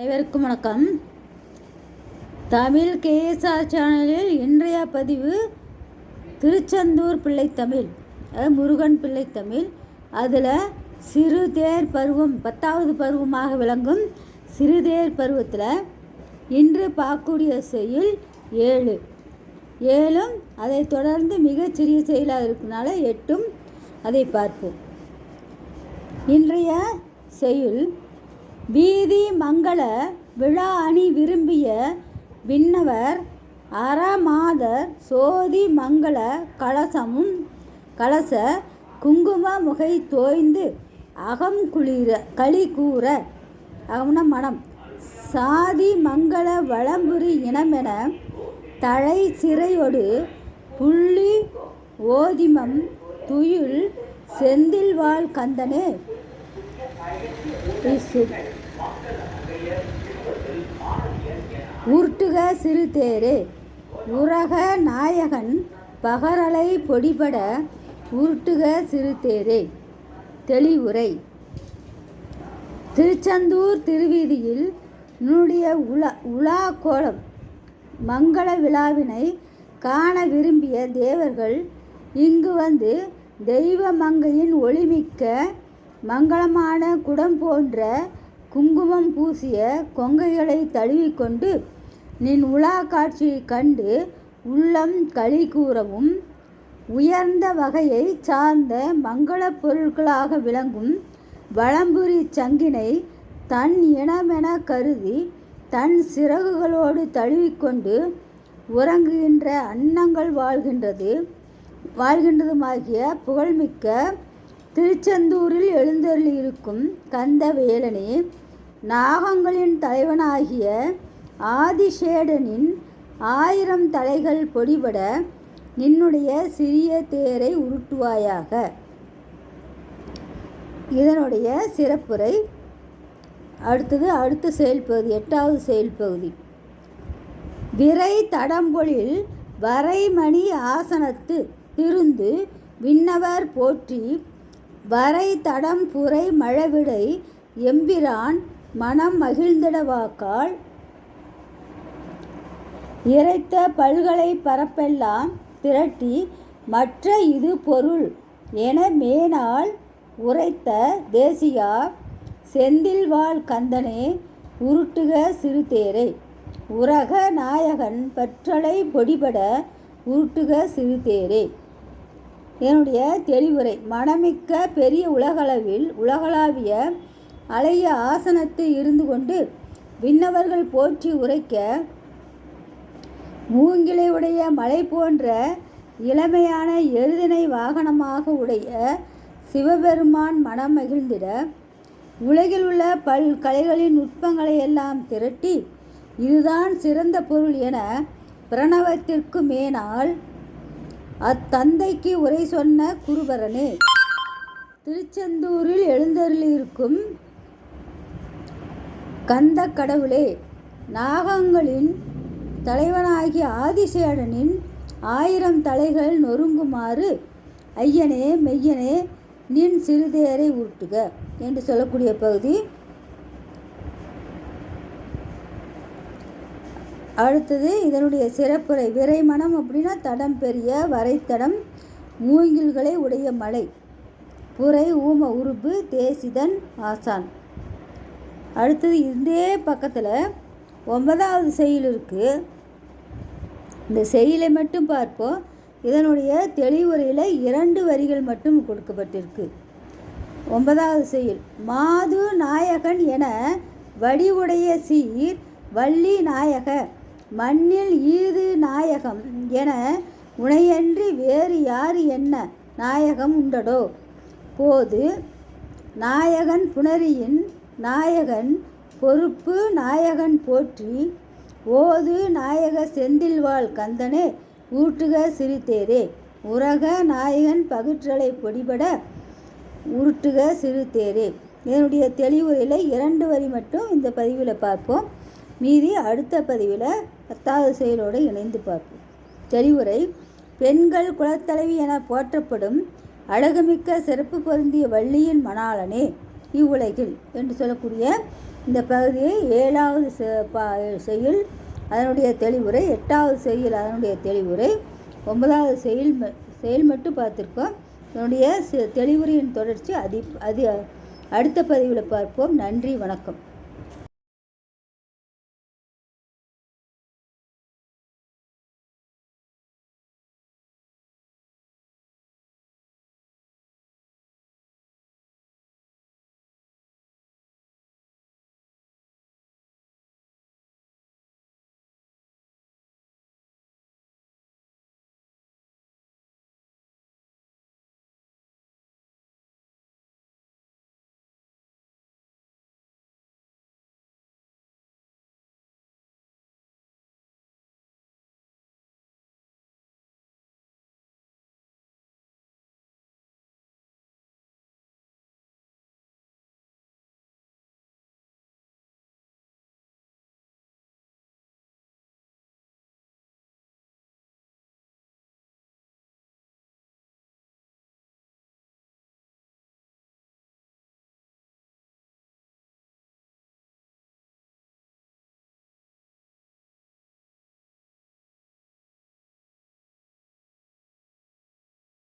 அனைவருக்கும் வணக்கம். தமிழ் கேஎஸ்ஆர் சேனலில் இன்றைய பதிவு திருச்செந்தூர் பிள்ளைத்தமிழ் அதாவது முருகன் பிள்ளைத்தமிழ் அதில் சிறுதேர் பருவம் பத்தாவது பருவமாக விளங்கும் சிறுதேர் பருவத்தில் இன்று பார்க்கக்கூடிய செயல் ஏழு. ஏழும் அதை தொடர்ந்து மிகச்சிறிய செயலாக இருக்கனால எட்டும் அதை பார்ப்போம். இன்றைய செயல் வீதி மங்கள விழா அணி விரும்பிய விண்ணவர் அறமாதர் சோதி மங்கள கலசமும் கலச குங்கும முகை தோய்ந்து அகம் குளிர களி கூற அகம்னா மனம். சாதி மங்கள வளம்புரி இனமென தழை சிறையொடு புள்ளி ஓதிமம் துயில் செந்தில்வாள் கந்தனே. உருட்டுக சிறு தேரே உரக நாயகன் பகரலை பொடிபட உருட்டுக சிறு தேரே தெளிவுரை. திருச்செந்தூர் திருவீதியில் நுடைய உலா உலா கோலம் மங்கள விழாவினை காண விரும்பிய தேவர்கள் இங்கு வந்து தெய்வ மங்கையின் ஒளிமிக்க மங்களமான குடம் போன்ற குங்குமம் பூசிய கொங்கைகளை தழுவிக்கொண்டு நின் உலா காட்சியை கண்டு உள்ளம் களி கூறவும் உயர்ந்த வகையை சார்ந்த மங்களப் பொருட்களாக விளங்கும் வளம்புரி சங்கினை தன் இனமென கருதி தன் சிறகுகளோடு தழுவிக்கொண்டு உறங்குகின்ற அன்னங்கள் வாழ்கின்றது வாழ்கின்றதுமாகிய புகழ்மிக்க திருச்செந்தூரில் எழுந்தருளியிருக்கும் கந்தவேலனே நாகங்களின் தலைவனாகிய ஆதிசேடனின் ஆயிரம் தலைகள் பொடிபட நின்னுடைய சிறிய தேரை உருட்டுவாயாக. இதனுடைய சிறப்புரை அடுத்தது அடுத்த செயல்பகுதி எட்டாவது செயல்பகுதி. விரை தடம்பொழில் வரைமணி ஆசனத்து திருந்து விண்ணவர் போற்றி வரை தடம் புரை மழவிடை எம்பிரான் மனம் மகிழ்ந்திடவாக்கால் இறைத்த பல்களை பரப்பெல்லாம் திரட்டி மற்ற இது பொருள் என மேனால் உரைத்த தேசியா செந்தில்வாள் கந்தனே உருட்டுக சிறுதேரை. உரக நாயகன் பற்றலை பொடிபட உருட்டுக சிறுதேரே. என்னுடைய தெளிவுரை. மனமிக்க பெரிய உலகளவில் உலகளாவிய அலைய ஆசனத்தில் இருந்து கொண்டு விண்ணவர்கள் போற்றி உரைக்க மூங்கிலையுடைய மலை போன்ற இளமையான எருதினை வாகனமாக உடைய சிவபெருமான் மனம் மகிழ்ந்திட உலகில் உள்ள பல் கலைகளின் நுட்பங்களை எல்லாம் திரட்டி இதுதான் சிறந்த பொருள் என பிரணவத்திற்கு மேனால் அத்தந்தைக்கு உரை சொன்ன குருபரனே திருச்செந்தூரில் எழுந்தருளியிருக்கும் கந்த கடவுளே நாகங்களின் தலைவனாகிய ஆதிசேடனின் ஆயிரம் தலைகள் நொறுங்குமாறு ஐயனே மெய்யனே நின் சிறுதேரை ஊட்டுக என்று சொல்லக்கூடிய பகுதி அடுத்தது இதனுடைய சிறப்புரை விரைமணம் அப்படின்னா தடம் பெரிய வரைத்தடம் மூங்கில்களை உடைய மலை புரை ஊம உருப்பு தேசிதன் ஆசான். அடுத்தது இதே பக்கத்தில் ஒன்பதாவது செயல் இருக்குது இந்த செயலை மட்டும் பார்ப்போம். இதனுடைய தெளிவுரையில் இரண்டு வரிகள் மட்டும் கொடுக்கப்பட்டிருக்கு. ஒன்பதாவது செயல் மாது நாயகன் என வடிவுடைய சீர் வள்ளி நாயக மண்ணில் ஈது நாயகம் என உனையன்றி வேறு யார் என்ன நாயகம் உண்டடோ? போது நாயகன் புணரியின் நாயகன் பொறுப்பு நாயகன் போற்றி ஓது நாயக செந்தில்வாள் கந்தனே ஊட்டுக சிறுதேரே உரக நாயகன் பகுற்றலை பொடிபட உருட்டுக சிறுதேரே இதனுடைய தெளிவுரையில் இரண்டு வரி மட்டும் இந்த பதிவில் பார்ப்போம். மீதி அடுத்த பதிவில் பத்தாவது செயலோடு இணைந்து பார்ப்போம். தெளிவுரை பெண்கள் குலத்தலைவி என போற்றப்படும் அழகுமிக்க சிறப்பு பொருந்திய வள்ளியின் மணாளனே இவ்வுலகில் என்று சொல்லக்கூடிய இந்த பகுதியை ஏழாவது செ- பா- செய்யுள் அதனுடைய தெளிவுரை எட்டாவது செயல் அதனுடைய தெளிவுரை ஒன்பதாவது செயல் ம- செயல் மட்டும் பார்த்துருக்கோம். இதனுடைய செ- தெளிவுரையின் தொடர்ச்சி அதி அதி அடுத்த பதிவில் பார்ப்போம். நன்றி வணக்கம்.